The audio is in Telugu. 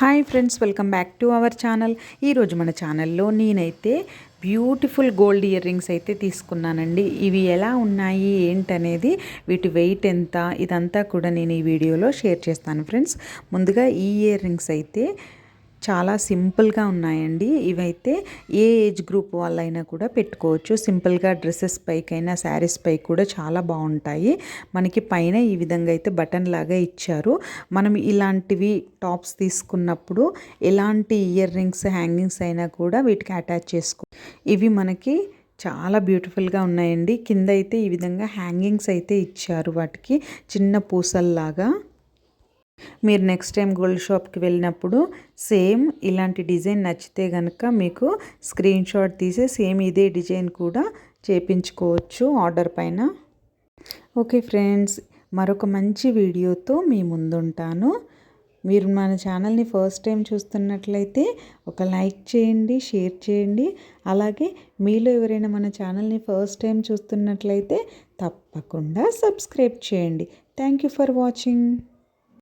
Hi friends welcome back to our channel. ఈరోజు మన ఛానల్లో నేనైతే బ్యూటిఫుల్ గోల్డ్ ఇయర్ రింగ్స్ అయితే తీసుకున్నానండి. ఇవి ఎలా ఉన్నాయి ఏంటనేది వీటి వెయిట్ ఎంత ఇదంతా కూడా నేను ఈ వీడియోలో షేర్ చేస్తాను ఫ్రెండ్స్. ముందుగా ఈ ఇయర్ రింగ్స్ అయితే చాలా సింపుల్గా ఉన్నాయండి. ఇవైతే ఏ ఏజ్ గ్రూప్ వాళ్ళైనా కూడా పెట్టుకోవచ్చు. సింపుల్గా డ్రెస్సెస్ పైకైనా శారీస్ పై కూడా చాలా బాగుంటాయి. మనకి పైన ఈ విధంగా అయితే బటన్ లాగా ఇచ్చారు. మనం ఇలాంటివి టాప్స్ తీసుకున్నప్పుడు ఎలాంటి ఇయర్ రింగ్స్ హ్యాంగింగ్స్ అయినా కూడా వీటికి అటాచ్ చేసుకో ఇవి మనకి చాలా బ్యూటిఫుల్గా ఉన్నాయండి. కింద అయితే ఈ విధంగా హ్యాంగింగ్స్ అయితే ఇచ్చారు వాటికి. చిన్న పూసల్లాగా మీరు నెక్స్ట్ టైం గోల్డ్ షాప్కి వెళ్ళినప్పుడు సేమ్ ఇలాంటి డిజైన్ నచ్చితే కనుక మీకు స్క్రీన్ షాట్ తీసి సేమ్ ఇదే డిజైన్ కూడా చేపించుకోవచ్చు ఆర్డర్ పైన. ఓకే ఫ్రెండ్స్ మరొక మంచి వీడియోతో మీ ముందుంటాను. మీరు మన ఛానల్ని ఫస్ట్ టైం చూస్తున్నట్లయితే ఒక లైక్ చేయండి షేర్ చేయండి. అలాగే మీలో ఎవరైనా మన ఛానల్ని ఫస్ట్ టైం చూస్తున్నట్లయితే తప్పకుండా సబ్స్క్రైబ్ చేయండి. Thank you for watching